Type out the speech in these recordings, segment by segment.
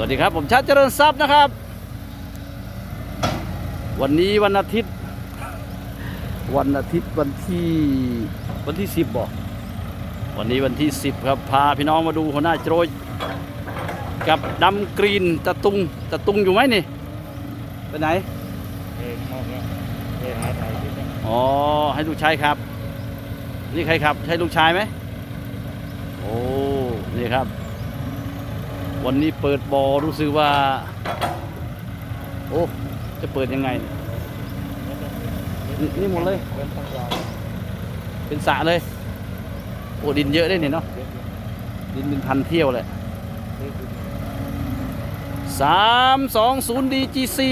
วัสดีครับ ผมชัดเจริญทรัพย์นะครับ วันนี้วันอาทิตย์ วันอาทิตย์วันที่วันที่สิบบอกวันนี้วันที่สิบครับพาพี่น้องมาดูหัวหน้าโจรยกับดำกรีนตะตุงตะตุงอยู่ไหมนี่ไปไหนเองมองแล้วเองหาถ่ายคลิปนะอ๋อให้ลูกชายครับ นี่ใครครับ ใช่ลูกชายไหมโอ้นี่ครับ วันนี้เปิดบอรู้สึกว่า โอ้จะเปิดยังไง นี่หมดเลย เป็นสระเลย โอ้ดินเยอะได้เนี่ยเนาะดินเป็นพันเที่ยวเลยๆเยอะสามสองศูนย์ดีจีซี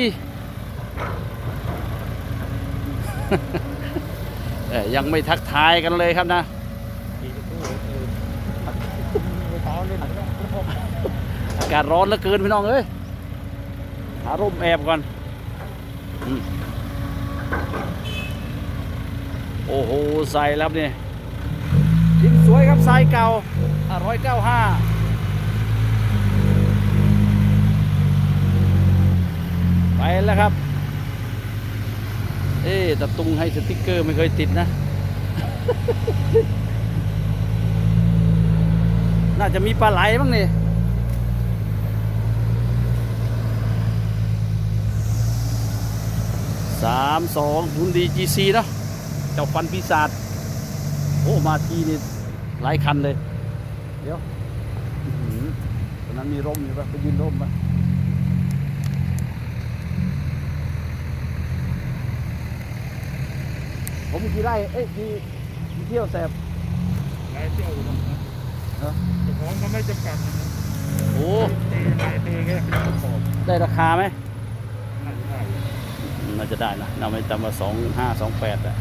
ยังไม่ทักทายกันเลยครับนะ ขี่จะตู้เออไปเท้าเล่นแล้ว อากาศร้อนเหลือเกินพี่น้องเอ้ยหาร่มแอบก่อนอโอ้โหใส่แล้วเนี่ยดินสวยครับทรายเก่าร้อยเก้าห้าไปแล้วครับ เอ๊ะตะตุงให้สติกเกอร์ไม่เคยติดนะ น่าจะมีปลาไหลบ้างนี่ สามสองทุนดีจีซีเนาะเจ้าฟันปีศาจโอ้มาทีนี่หลายคันเลย เดี๋ยวอื้อหือตอนนั้นมีร่มอยู่ปะไปยืนร่มปะผมกี่ไร่เอ้ยกี่กี่เที่ยวแสบหลายเที่ยวอยู่นะฮะแต่ของก็ไม่จำกัดนะโอ้ตีหลายตีแค่ขอบได้ราคาไหม น่าจะได้อยู่อืมน่าจะได้นะน่าไม่ต่ำกว่าสองห้าสองแปดอะ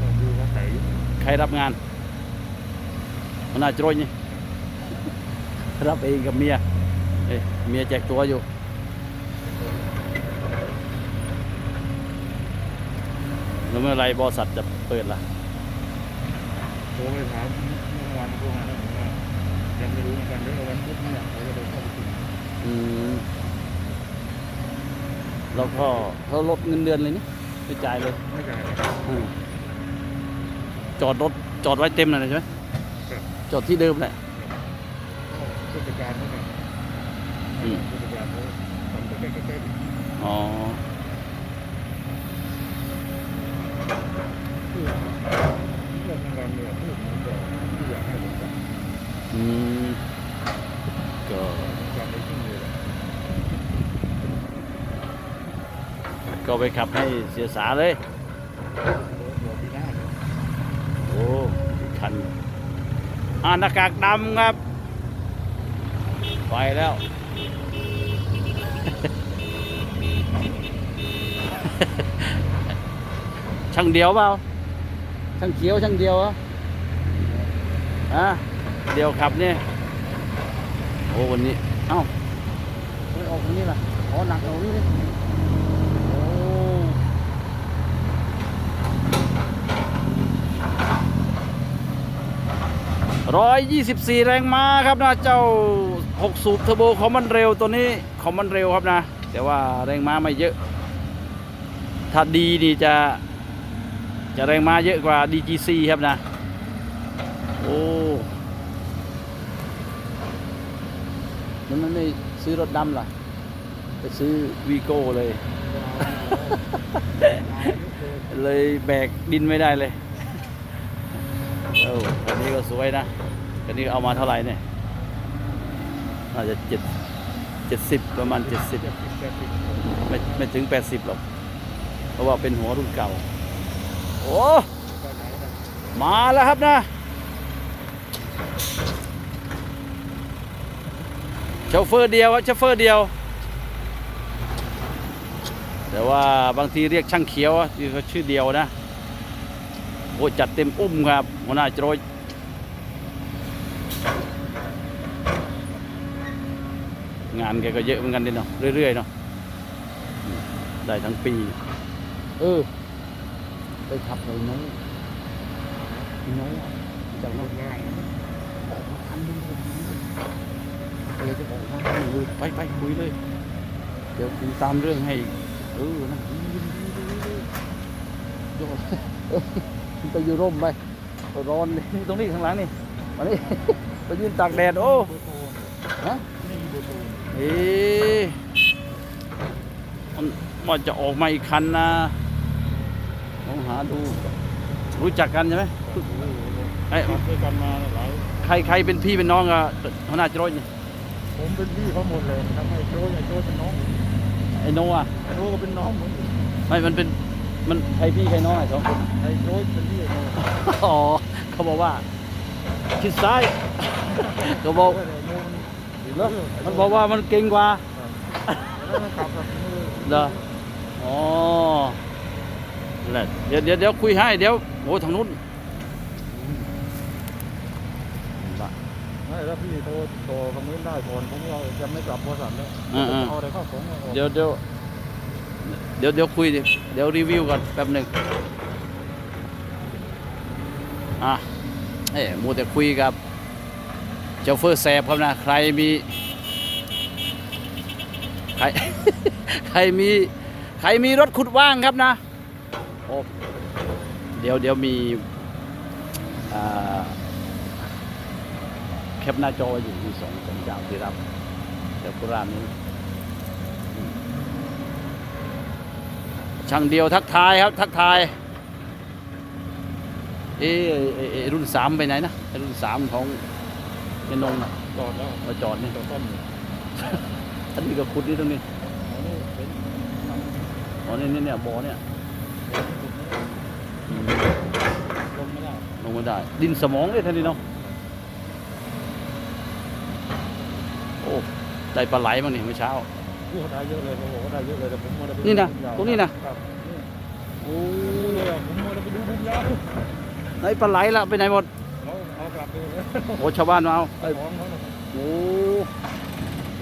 ลองดูว่าใส่อยู่ใครรับงานมันน่าจะรวยนี่รับเองกับเมียเอ้ยเมียแจกตัวอยู่แล้วเมื่อไหรบริษัทจะเปิดล่ะโทรไปถามเมื่อวานโทรมาแล้วผมว่ายังไม่รู้เหมือนกันเดี๋ยวเอาวันพุธเนี่ยเขาจะเดินเข้าไปคุยอืม แล้วก็เขาลดเงินเดือนเลยนี่ไปจ่ายเลยไม่จ่ายเลยอืมจอดรถจอดไว้เต็มเลยใช่ไหมครับจอดที่เดิมแหละผู้จัดการเขาเนี่ยอืมผู้จัดการเขาทำใกล้ๆๆอ๋อเพื่อเรื่องทางการเมืองพูดมันก็ไม่อยากให้ผมจับอืม ก็ไปขับให้เสียสาเลย โอ้คันอานากากดำครับ ไปแล้วช่างเดียวเปล่าช่างเขียวช่างเดียวอะอะเดียวขับเนี่ยโอ้วันนี้ เอ้าไม่ออกตรงนี้ล่ะขอหนักเอานี่เลย 124 แรงม้าครับนะเจ้า 6 สูบเทอร์โบคอมมันเร็วตัวนี้คอมมันเร็วครับนะ แต่ว่าแรงม้าไม่เยอะ ถ้าดีนี่จะ จะแรงม้าเยอะกว่า DGC ครับนะ โอ้แล้วมันไม่ซื้อรถดำหรอไปซื้อวีโก้เลย เลยแบกดินไม่ได้เลย ออคันนี้ก็สวยนะคันนี้เอามาเท่าไหร่เนี่ยน่าจะเจ็ดเจ็ดสิบประมาณเจ็ดสิบไม่ไม่ถึงแปดสิบหรอก เพราะว่าเป็นหัวรุ่นเก่า โอ้ มาแล้วครับนะโชเฟอร์เดียวครับโชเฟอร์เดียว แต่ว่าบางทีเรียกช่างเขียวอะที่เขาชื่อเดียวนะ โอ้จัดเต็มอุ้มครับหัวหน้าโจรยงานแกก็เยอะเหมือนกันดิเนาะเรื่อยๆเนาะได้ทั้งปี เออไปขับเลยน้องน้องจากน้องออกมาคันหนึงผมเออจะออกมายไปไปคุยเลย เดี๋ยวคุยตามเรื่องให้เออนะยอดเออ ไปอยู่ร่มไปร้อนเลยนี่ตรงนี้ข้างหลังนี่มานี่ไปยืนตากแดดโอ้เบอร์โทรฮะไม่มีเบอร์โทรเอ๊ะมันมันจะออกมาอีกคันนะลองหาดูรู้จักกันใช่ไหมไอ้ยขับด้วยกันมาหลายใครใครเป็นพี่เป็นน้องกับหัวหน้าจรถนี่ผมเป็นพี่เขาหมดเลยทั้งไอ้โจ้ไอ้โจ้เป็นน้องไอ้โนอะไอ้โจ้ก็เป็นน้องเหมือนกันไม่มันเป็น มันใครพี่ใครน้องไอ้สองคนไอ้โจ้เป็นพี่ไอ้โจ้อ๋อเขาบอกว่าชิดซ้ายเขาบอกไอ้โจ้มันเหรอมันบอกว่ามันเก่งกว่าแล้วมันขับแบบมือเหรออ๋อนั่นแหละเดี๋ยวเดี๋ยวเดี๋ยวคุยให้เดี๋ยวโอ้ทางนู้นไม่แล้วพี่โทรโทรตรงนี้ได้ก่อนผมเราจะไม่กลับบริษัทแล้วอ่าอ่าเอาอะไรเข้าของเอาออกเดี๋ยวเดี๋ยว เดี๋ยวเดี๋ยวคุยดิเดี๋ยวรีวิวก่อนแป๊บหนึ่งอะเอ้มูแต่คุยกับเจ้าเฟอร์แสบครับนะใครมีใครใครมีใครมีรถขุดว่างครับนะโอ้เดี๋ยวเดี๋ยวมีแคปหน้าจออยู่มีสองสองเจ้าที่รับจากโบราณนี้ ช่างเดียวทักทายครับทักทายเอ๊ะเอ๊ะเอ๊ะรุ่นสามไปไหนนะไอ้รุ่นสามของเนนงน่ะจอดแล้วมาจอดนี่จอดซ่อมอยู่อันนี้ก็ขุดนี่ตรงนี้อันนี้เป็นอ๋อนี่นี่เนี่ยบ่อเนี่ยอืมลงไม่ได้ลงมาได้ ดินสมองเลยท่านนี่เนาะโอ้ได้ปลาไหลบ้างนี่เมื่อเช้า โอ้ได้เยอะเลยเขาบอกว่าได้เยอะเลยแต่ผมไมาได้ไปดูนี่นะบุญยาวตรงนี้นะ ครับนี่โอ้ดูเลยอะผมไมาได้ไปดูบุญยาวได้ปลาไหลละไปไหนหมดเขาเอากลับไปเลยโอ้ชาวบ้านมาเอาไอ้ของเขาน่ะโอ้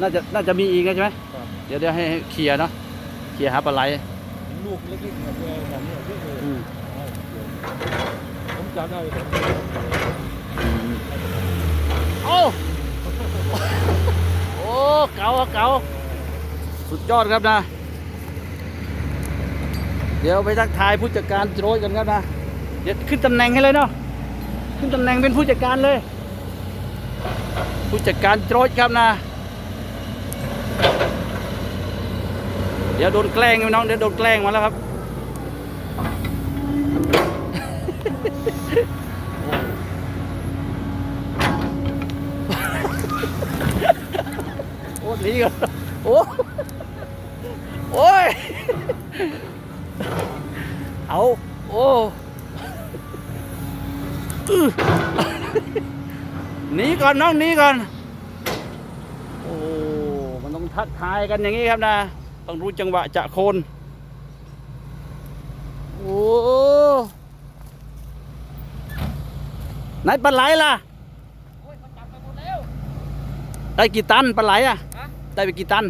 น่าจะน่าจะมีอีกนะใช่ไหมครับเดี๋ยวเดี๋ยวให้ให้เคลียร์เนาะเคลียร์หาปลาไหลลูกเล็กๆเนี่ยเจอแบบเนี้ยเยอะเลยอืมผมจับได้ผมโอ้โอ้เก่าอะเก่า สุดยอดครับนะ เดี๋ยวไปทักทายผู้จัดการโจรกันครับนะ เดี๋ยวขึ้นตำแหน่งให้เลยเนาะ ขึ้นตำแหน่งเป็นผู้จัดการเลย ผู้จัดการโจรครับนะ เดี๋ยวโดนแกล้งน้อง เดี๋ยวโดนแกล้งมาแล้วครับโอ้หนีก่อนโอ้ โอ้ย เอา โอ้อื้อหนีก่อนน้องหนีก่อน โอ้ มันต้องทักทายกันอย่างนี้ครับนะ ต้องรู้จังหวะจะโคน โอ้ไหนปลาไหลล่ะโอ้ยเขาจับไปหมดแล้วได้กี่ตันปลาไหลอะฮะได้ไปกี่ตัน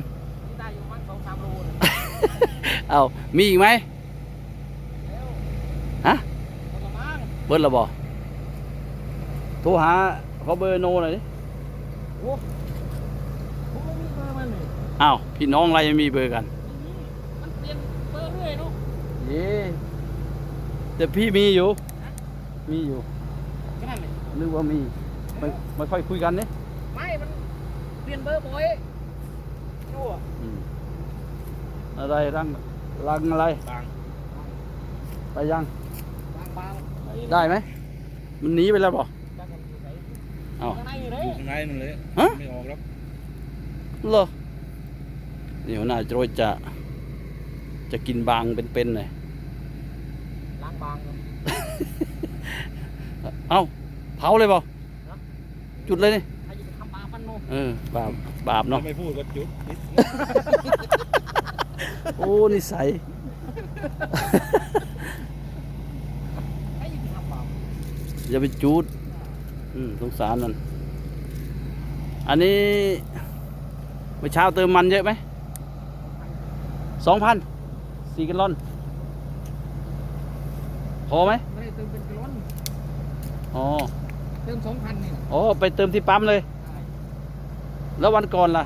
เอามีอีกไหมแล้วฮะคนละมั้งเบิร์ดระบอโทรหาเขาเบอร์โนหน่อยดิโอ้ผมไม่มีเบอร์มันเลยอ้าวพี่น้องอะไรยังมีเบอร์กันมันเปลี่ยนเบอร์เรื่อยเนาะเย้แต่พี่มีอยู่ มีอยู่ก็นั่นเลยนึกว่ามีไม่ไม่ค่อยคุยกันเนี่ยไม่ มันเปลี่ยนเบอร์บ่อยชั่วอะไรรัง รังอะไรบางไปยังบางบางได้ไหมมันหนีไปแล้วบ่บางกันอยู่ไหนเอ้าข้างในอยู่เลยอยู่ข้างในนั่นเลยฮะไม่ออกแล้วเหรอนี่หัวหน้าโจรจะ จะกินบางเป็นๆเลยล้างบางเลยเอ้าเผาเลยบ่จุดเลยนี่ ใครจะไปทำบางมันโนเออบาปบาปเนาะ ไม่พูดก็จุด โอ้นิสัยใครจะไปทำบางอย่าไปจูดอืมสงสารมัน อันนี้เมื่อเช้าเติมมันเยอะไหม สองพัน สี่กันลอน พอไหม ไม่ได้เติมเป็นกิโลนอ๋อ เติมสองพันนี่อ๋อ ไปเติมที่ปั๊มเลยใช่แล้ววันก่อนล่ะ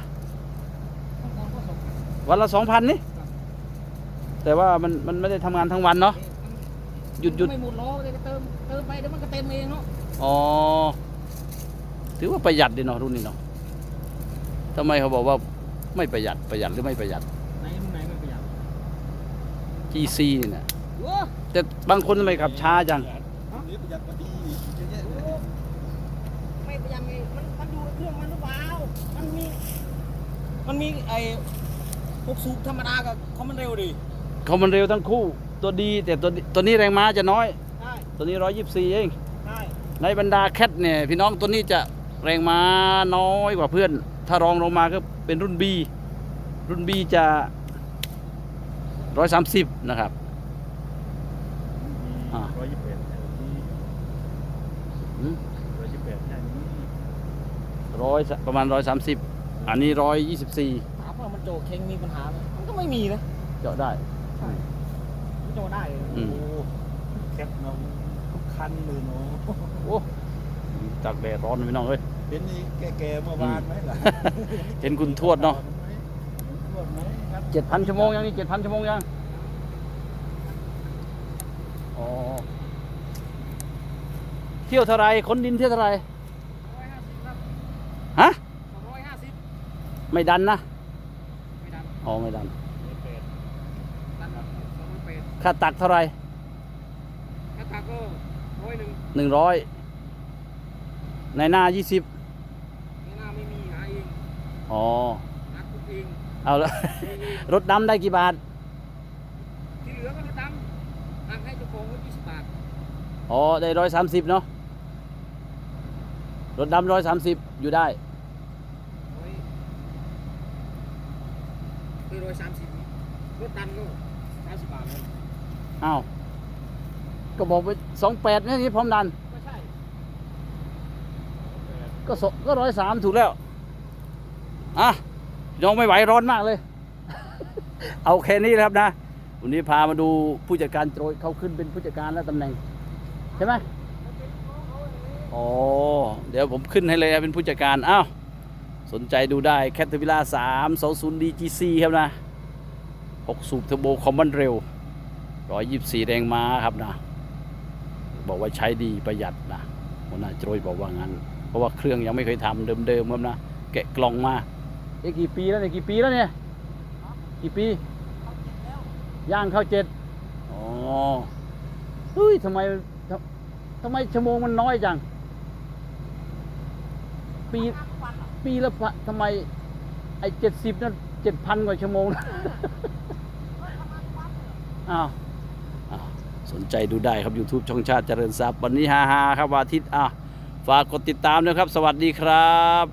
วันละสองพันนี่ แต่ว่ามันมันไม่ได้ทำงานทั้งวันเนาะหยุดหยุดไม่หมดล้อเลยก็เติมเติมไปเดี๋ยวมันก็เต็มเองเนาะอ๋อถือว่าประหยัดดีเนาะรุ่นนี้เนาะทำไมเขาบอกว่าไม่ประหยัดประหยัดหรือไม่ประหยัด ไหนมึงไหนไม่ประหยัด GC นี่นะโอ้แต่บางคนทำไมขับช้าจัง นี่ประหยัดกว่าดีเยอะแยะโหไม่ประหยัดไงมันมันอยู่กับเครื่องมันหรือเปล่ามันมี มันมีไอ้พวกสูบธรรมดากับคอมมันเร็วดิ เขามันเร็วทั้งคู่ ตัวดีแต่ตัวตัวนี้แรงม้าจะน้อยได้ตัวนี้ร้อยยี่สิบสี่เองได้ในบรรดาแคทเนี่ยพี่น้องตัวนี้จะแรงม้าน้อยกว่าเพื่อน ถ้ารองลงมาก็เป็นรุ่น B รุ่น B จะร้อยสามสิบนะครับ อ่า ร้อยยี่สิบแปดนี่อืมร้อยยี่สิบแปดนี่ร้อยประมาณร้อยสามสิบอันนี้ร้อยยี่สิบสี่ถามว่ามันโจกเข่งมีปัญหาไหมมันก็ไม่มีนะเจาะได้มัน โจกได้เลยอืมโอ้แคปเราทุกคันเลยเนาะโอ้จากแดดร้อนพี่น้องเอ้ยเป็นนี่แก่ๆเมื่อวานไหมล่ะเห็นคุณทวดเนาะทวดไหมครับเจ็ดพันชั่วโมงยังนี่เจ็ดพันชั่วโมงยังอ๋อเที่ยวเท่าไรขนดินเที่ยวเท่าไรร้อยห้าสิบครับฮะสองร้อยห้าสิบไม่ดันนะไม่ดันอ๋อ ไม่ดัน ดันสองร้อยแปด ค่าตักเท่าไรถ้าตาก็ร้อยหนึ่งหนึ่งร้อยในหน้ายี่สิบในหน้าไม่มีหาเองอ๋อนักคุกเองเอาละเองเองรถดำได้กี่บาทที่เหลือก็รถดำหักให้เจ้าของไว้ยี่สิบบาทอ๋อได้ร้อยสามสิบเนาะรถดำร้อยสามสิบอยู่ได้ร้อยคือร้อยสามสิบรถดันก็สามสิบบาทเลย อ้าว ก็บอกไปสองแปดนี่นี่พร้อมดันไม่ใช่ก็สก็ร้อยสามถูกแล้ว อะยองไม่ไหวร้อนมากเลย เอาแค่นี้นะครับนะ วันนี้พามาดูผู้จัดการโจรเขาขึ้นเป็นผู้จัดการแล้วตำแหน่ง ใช่ไหมอ๋อ เดี๋ยวผมขึ้นให้เลยนะเป็นผู้จัดการ อ้าว สนใจดูได้แคทเทอร์พิล่าสามสองศูนย์ดีจีซีครับนะหกสูบเทอร์โบคอมมอนเร็ว ร้อยยี่สี่แรงม้าครับนะ บอกว่าใช้ดีประหยัดนะหัวหน้าโจรบอกว่างั้น เพราะว่าเครื่องยังไม่เคยทำเดิมๆครับนะ แกะกล่องมาเอ๊ะกี่ปีแล้วเนี่ยกี่ปีแล้วเนี่ย กี่ปีย่างเข้าเจ็ดอ๋อเฮ้ยทำไมทำไมชั่วโมงมันน้อยจัง ปีปีละทำไม ไอ้เจ็ดสิบนั่นเจ็ดพันกว่าชั่วโมงอ้าว สนใจดูได้ครับ YouTube ช่องชาติเจริญทรัพย์ วันนี้ฮาฮาครับวันอาทิตย์อะฝากกดติดตามนะครับ สวัสดีครับ